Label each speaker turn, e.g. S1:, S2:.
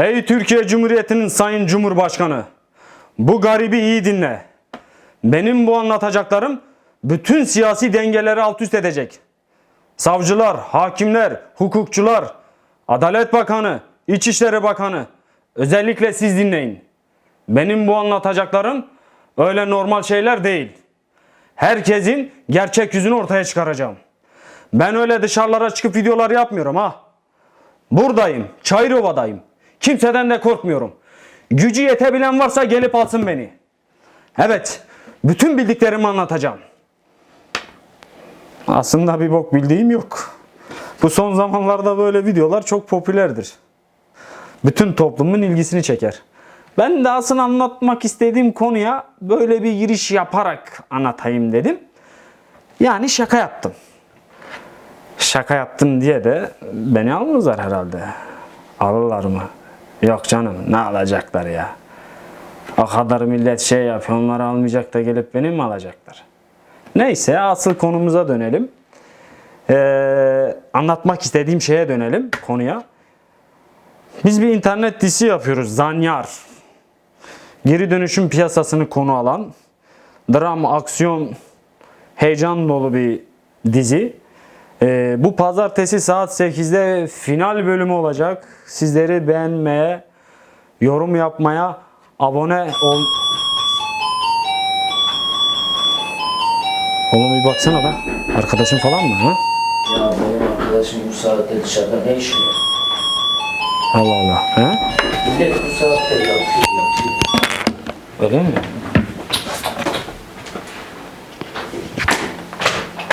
S1: Ey Türkiye Cumhuriyeti'nin Sayın Cumhurbaşkanı! Bu garibi iyi dinle. Benim bu anlatacaklarım bütün siyasi dengeleri alt üst edecek. Savcılar, hakimler, hukukçular, Adalet Bakanı, İçişleri Bakanı özellikle siz dinleyin. Benim bu anlatacaklarım öyle normal şeyler değil. Herkesin gerçek yüzünü ortaya çıkaracağım. Ben öyle dışarılara çıkıp videolar yapmıyorum ha. Buradayım, Çayırova'dayım. Kimseden de korkmuyorum. Gücü yetebilen varsa gelip alsın beni. Evet, bütün bildiklerimi anlatacağım. Aslında bir bok bildiğim yok. Bu son zamanlarda böyle videolar çok popülerdir. Bütün toplumun ilgisini çeker. Ben de aslında anlatmak istediğim konuya böyle bir giriş yaparak anlatayım dedim. Yani şaka yaptım. Şaka yaptım diye de beni almazlar herhalde. Alırlar mı? Yok canım ne alacaklar ya. O kadar millet şey yapıyor onları almayacak da gelip beni mi alacaklar? Neyse asıl konumuza dönelim. Ee, anlatmak istediğim şeye dönelim konuya. Biz bir internet dizisi yapıyoruz Zanyar. Geri dönüşüm piyasasını konu alan dram, aksiyon, heyecan dolu bir dizi. Ee, bu pazartesi saat 8'de final bölümü olacak. Sizleri beğenmeye, yorum yapmaya, abone ol... Oğlum bir baksana da. Arkadaşın falan mı? Ha?
S2: Ya benim arkadaşım bu saatte dışarıda ne işi var?
S1: Allah Allah. Ha?
S2: Millet bu saatte yatıyor yatıyor.
S1: Öyle mi?